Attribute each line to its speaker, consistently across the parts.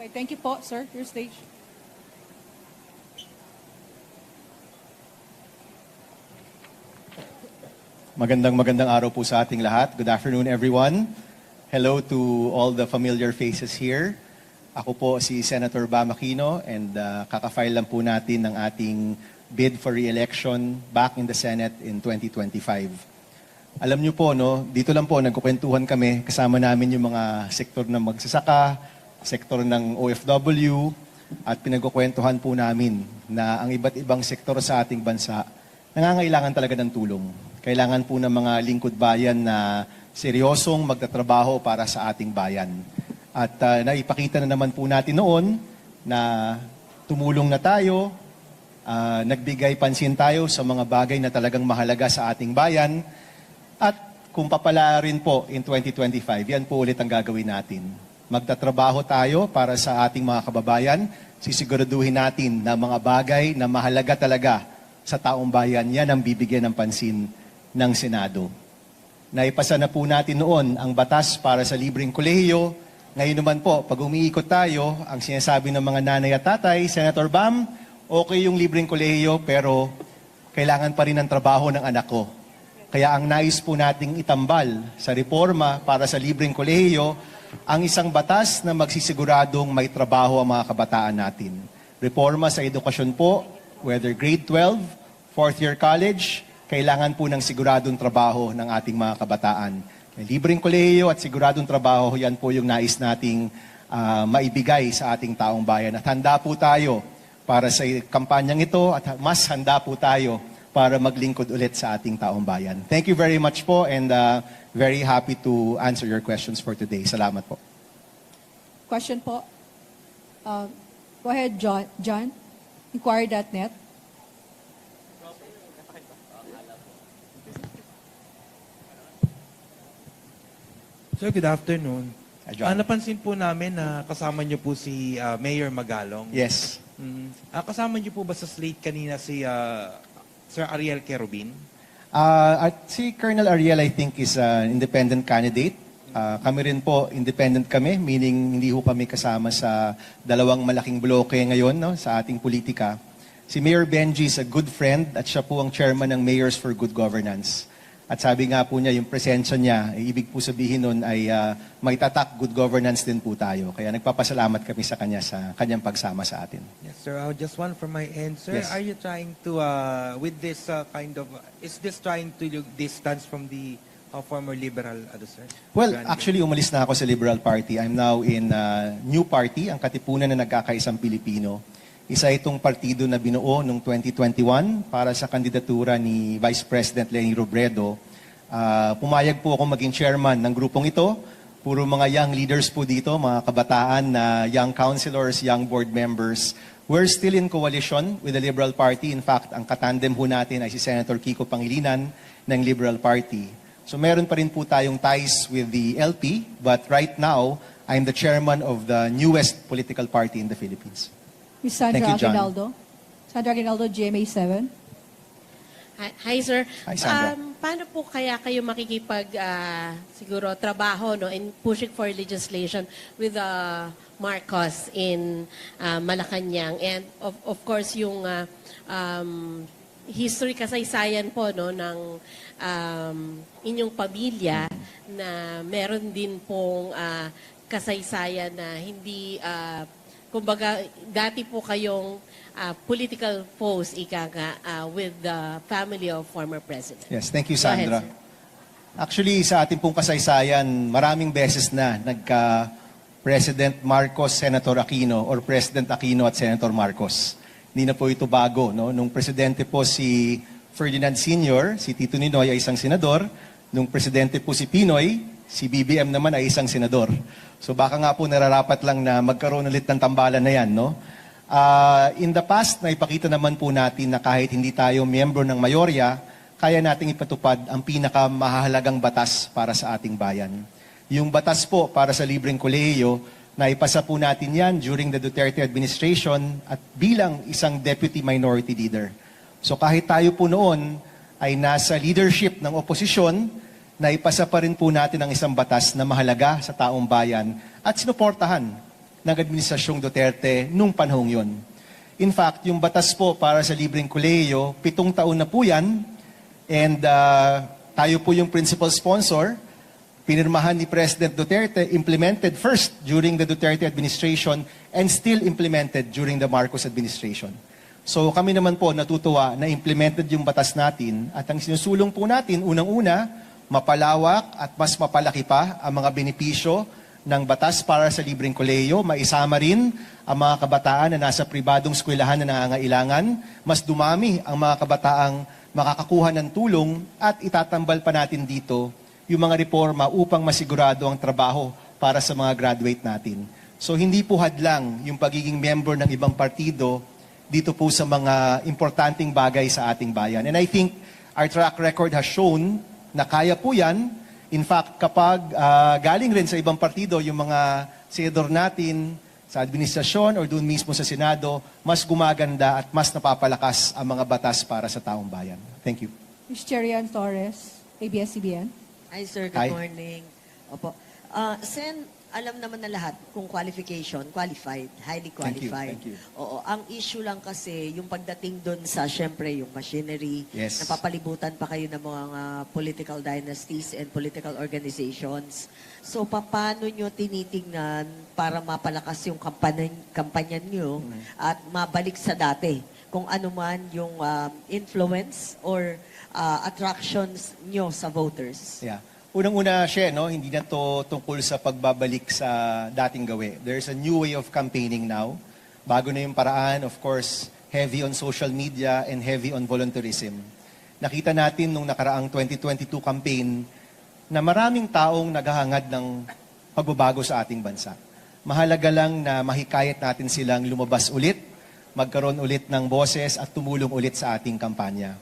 Speaker 1: Okay, thank you po, sir. Your stage.
Speaker 2: Magandang magandang araw po sa ating lahat. Good afternoon everyone. Hello to all the familiar faces here. Ako po si Senator Bam Aquino and uh, kakafile lang po natin ng ating bid for re-election back in the Senate in 2025. Alam niyo po, no, dito lang po nagkukwentuhan kami kasama namin yung mga sektor ng magsasaka, sektor ng OFW, at pinagkukwentuhan po namin na ang iba't ibang sektor sa ating bansa nangangailangan talaga ng tulong. Kailangan po ng mga lingkod bayan na seryosong magtatrabaho para sa ating bayan. At uh, naipakita na naman po natin noon na tumulong na tayo, ah, nagbigay pansin tayo sa mga bagay na talagang mahalaga sa ating bayan. At kung papala rin po in 2025, yan po ulit ang gagawin natin. Magtatrabaho tayo para sa ating mga kababayan. Sisiguraduhin natin na mga bagay na mahalaga talaga sa taong bayan, yan ang bibigyan ng pansin ng Senado. Naipasa na po natin noon ang batas para sa libreng kolehiyo. Ngayon naman po, pag umiikot tayo, ang sinasabi ng mga nanay at tatay, Senator Bam, okay yung libreng kolehiyo pero kailangan pa rin ng trabaho ng anak ko. Kaya ang nais po nating itambal sa reforma para sa libreng kolehiyo, ang isang batas na magsisiguradong may trabaho ang mga kabataan natin. Reforma sa edukasyon po, whether grade 12, fourth year college, kailangan po ng siguradong trabaho ng ating mga kabataan. May libreng kolehiyo at siguradong trabaho, yan po yung nais nating ah, maibigay sa ating taong bayan. At handa po tayo para sa kampanyang ito at mas handa po tayo para maglingkod ulit sa ating taong bayan. Thank you very much po and uh, very happy to answer your questions for today. Salamat po.
Speaker 1: Question po. Uh, go ahead, John. John. Inquiry.net.
Speaker 3: Sir, good afternoon.
Speaker 2: John.
Speaker 3: Ah, napansin po namin na kasama niyo po si ah, Mayor Magalong.
Speaker 2: Yes.
Speaker 3: Mm. Ah, kasama niyo po ba sa slate kanina si ah, Sir Ariel Kerubin?
Speaker 2: Uh, at si Colonel Ariel, I think, is an independent candidate. Uh, kami rin po, independent kami, meaning hindi ho kami kasama sa dalawang malaking bloke ngayon no, sa ating politika. Si Mayor Benji is a good friend at siya po ang chairman ng Mayors for Good Governance. At sabi nga po niya, yung presensya niya, eh, ibig po sabihin nun ay uh, may tatak good governance din po tayo. Kaya nagpapasalamat kami sa kanya sa kanyang pagsama sa atin.
Speaker 3: Yes, sir. Uh, just one from my end. Sir,
Speaker 2: Yes.
Speaker 3: are you trying to, uh, with this uh, kind of, is this trying to distance from the uh, former liberal, ano, sir?
Speaker 2: Well,
Speaker 3: Candidate?
Speaker 2: actually, umalis na ako sa Liberal Party. I'm now in uh, new party, ang Katipunan na Nagkakaisang Pilipino. Isa itong partido na binuo noong 2021 para sa kandidatura ni Vice President Leni Robredo. Uh, pumayag po ako maging chairman ng grupong ito. Puro mga young leaders po dito, mga kabataan na young councilors, young board members. We're still in coalition with the Liberal Party. In fact, ang katandem po natin ay si Senator Kiko Pangilinan ng Liberal Party. So meron pa rin po tayong ties with the LP, but right now, I'm the chairman of the newest political party in the Philippines.
Speaker 1: Ms. Sandra
Speaker 2: Thank you, John.
Speaker 1: Aguinaldo. Sandra Aguinaldo, GMA7.
Speaker 4: Hi, hi, sir.
Speaker 2: Hi, Sandra.
Speaker 4: Um, paano po kaya kayo makikipag ah, siguro trabaho no in pushing for legislation with uh, Marcos in ah, Malacanang and of of course yung ah, um, history kasaysayan po no ng um, inyong pamilya na meron din pong ah, kasaysayan na hindi ah, kumbaga dati po kayong ah, political foes ika nga ah, with the family of former president.
Speaker 2: Yes, thank you,
Speaker 4: ahead,
Speaker 2: Sandra. Actually, sa ating pong kasaysayan, maraming beses na nagka President Marcos, Senator Aquino, or President Aquino at Senator Marcos. Hindi na po ito bago. No? Nung presidente po si Ferdinand Sr., si Tito Ninoy ay isang senador. Nung presidente po si Pinoy, si BBM naman ay isang senador. So baka nga po nararapat lang na magkaroon ulit ng tambalan na yan. No? Ah, in the past, naipakita naman po natin na kahit hindi tayo miyembro ng mayorya, kaya nating ipatupad ang pinakamahalagang batas para sa ating bayan. Yung batas po para sa libreng kolehiyo, naipasa po natin yan during the Duterte administration at bilang isang deputy minority leader. So kahit tayo po noon ay nasa leadership ng oposisyon, naipasa pa rin po natin ang isang batas na mahalaga sa taong bayan at sinuportahan ng Administrasyong Duterte nung panahong yon. In fact, yung batas po para sa libreng kolehiyo, pitong taon na po yan. And uh, tayo po yung principal sponsor. Pinirmahan ni President Duterte, implemented first during the Duterte administration and still implemented during the Marcos administration. So kami naman po natutuwa na implemented yung batas natin at ang sinusulong po natin, unang-una, mapalawak at mas mapalaki pa ang mga benepisyo ng batas para sa libreng kolehiyo, maisama rin ang mga kabataan na nasa pribadong eskwelahan na nangangailangan, mas dumami ang mga kabataang makakakuha ng tulong at itatambal pa natin dito yung mga reforma upang masigurado ang trabaho para sa mga graduate natin. So hindi po hadlang yung pagiging member ng ibang partido dito po sa mga importanteng bagay sa ating bayan. And I think our track record has shown na kaya po yan. In fact, kapag ah, galing rin sa ibang partido yung mga senador natin sa administrasyon or doon mismo sa Senado, mas gumaganda at mas napapalakas ang mga batas para sa taong bayan. Thank you.
Speaker 1: Ms. Cherian Torres, ABS-CBN.
Speaker 5: Hi, sir. Good
Speaker 2: Hi.
Speaker 5: morning. Opo. Ah, Sen, alam naman na lahat kung qualification, qualified, highly
Speaker 2: Thank you,
Speaker 5: qualified.
Speaker 2: thank you.
Speaker 5: Oo, ang issue lang kasi yung pagdating doon sa syempre yung machinery,
Speaker 2: Yes.
Speaker 5: napapalibutan pa kayo ng mga ah, political dynasties and political organizations. So paano nyo tinitingnan para mapalakas yung kampanya, kampanya nyo
Speaker 2: Mm.
Speaker 5: at mabalik sa dati? Kung ano man yung um, influence or ah, attractions nyo sa voters.
Speaker 2: Yeah. Unang-una siya, no, hindi na to tungkol sa pagbabalik sa dating gawi. There's a new way of campaigning now. Bago na yung paraan, of course, heavy on social media and heavy on volunteerism. Nakita natin nung nakaraang 2022 campaign na maraming taong naghahangad ng pagbabago sa ating bansa. Mahalaga lang na mahikayat natin silang lumabas ulit, magkaroon ulit ng boses at tumulong ulit sa ating kampanya.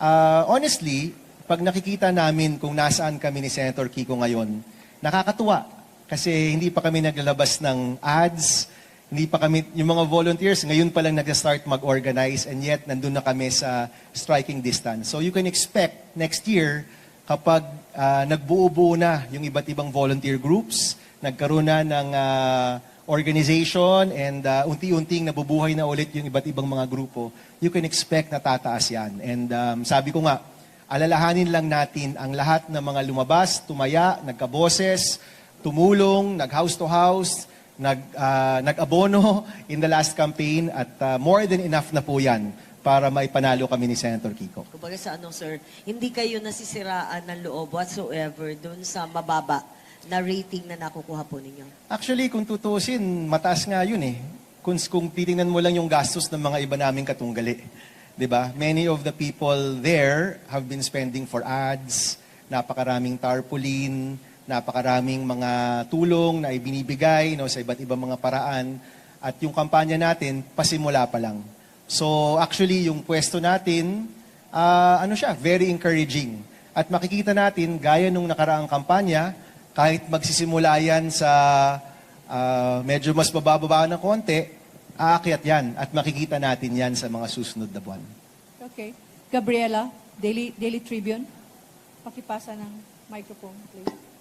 Speaker 2: Ah, honestly, pag nakikita namin kung nasaan kami ni Senator Kiko ngayon, nakakatuwa. Kasi hindi pa kami naglalabas ng ads, hindi pa kami, yung mga volunteers, ngayon pa lang nag-start mag-organize and yet nandun na kami sa striking distance. So you can expect next year, kapag ah, nagbuo-buo na yung iba't ibang volunteer groups, nagkaroon na ng ah, organization and ah, unti-unting nabubuhay na ulit yung iba't ibang mga grupo, you can expect na tataas yan. And um, sabi ko nga, alalahanin lang natin ang lahat ng mga lumabas, tumaya, nagkaboses, tumulong, nag-house to house, nag, ah, nag-abono in the last campaign at ah, more than enough na po yan para maipanalo kami ni Senator Kiko.
Speaker 5: Kumbaga sa ano, sir, hindi kayo nasisiraan ng loob whatsoever dun sa mababa na rating na nakukuha po ninyo.
Speaker 2: Actually, kung tutusin, mataas nga yun eh. Kung, kung titingnan mo lang yung gastos ng mga iba naming katunggali. 'Di ba? Many of the people there have been spending for ads, napakaraming tarpaulin, napakaraming mga tulong na ibinibigay no, sa iba't ibang mga paraan. At yung kampanya natin, pasimula pa lang. So actually, yung pwesto natin, ah, ano siya, very encouraging. At makikita natin, gaya nung nakaraang kampanya, kahit magsisimula yan sa ah, medyo mas bababa ng konti, aakyat yan at makikita natin yan sa mga susunod na buwan.
Speaker 1: Okay. Gabriela, Daily, Daily Tribune. Pakipasa ng microphone, please.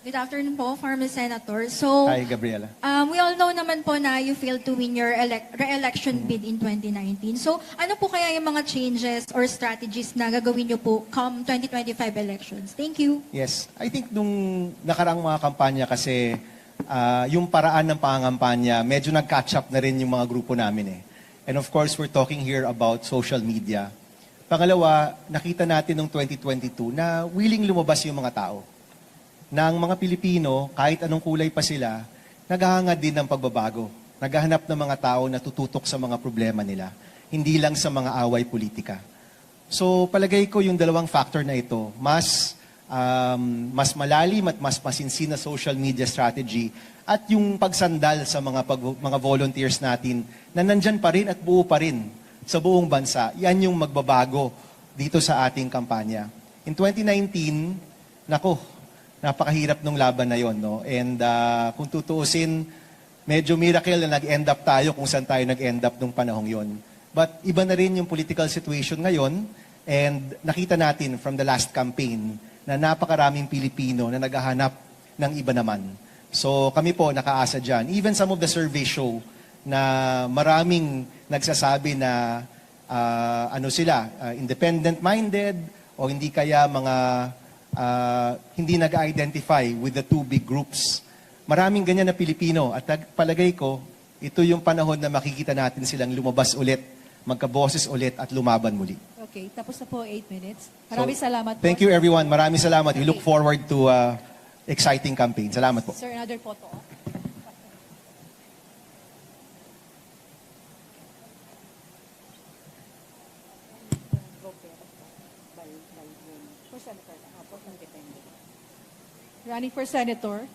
Speaker 6: Good afternoon po, former Senator. So,
Speaker 2: Hi, Gabriela.
Speaker 6: um, we all know naman po na you failed to win your elec- re-election bid in 2019. So, ano po kaya yung mga changes or strategies na gagawin niyo po come 2025 elections? Thank you.
Speaker 2: Yes. I think nung nakaraang mga kampanya kasi ah, yung paraan ng pangangampanya, medyo nag-catch up na rin yung mga grupo namin eh. And of course, we're talking here about social media. Pangalawa, nakita natin nung 2022 na willing lumabas yung mga tao. Ang mga Pilipino, kahit anong kulay pa sila, naghahangad din ng pagbabago. Naghahanap ng mga tao na tututok sa mga problema nila. Hindi lang sa mga away politika. So palagay ko yung dalawang factor na ito, mas um, mas malalim at mas masinsin na social media strategy at yung pagsandal sa mga pag, mga volunteers natin na nandyan pa rin at buo pa rin sa buong bansa. Yan yung magbabago dito sa ating kampanya. In 2019, nako, napakahirap nung laban na yon, no? And ah, kung tutuusin, medyo miracle na nag-end up tayo kung saan tayo nag-end up nung panahong yon. But iba na rin yung political situation ngayon and nakita natin from the last campaign na napakaraming Pilipino na naghahanap ng iba naman. So kami po nakaasa dyan. Even some of the survey show na maraming nagsasabi na ah, ano sila, ah, independent-minded o hindi kaya mga ah, hindi nag-identify with the two big groups. Maraming ganyan na Pilipino at palagay ko, ito yung panahon na makikita natin silang lumabas ulit, magkaboses ulit at lumaban muli.
Speaker 1: Okay, tapos na po 8 minutes. Maraming
Speaker 2: So,
Speaker 1: salamat po.
Speaker 2: Thank you everyone. Maraming salamat. We look forward to uh, exciting campaign. Salamat po.
Speaker 1: Sir, another photo. Running for Senator.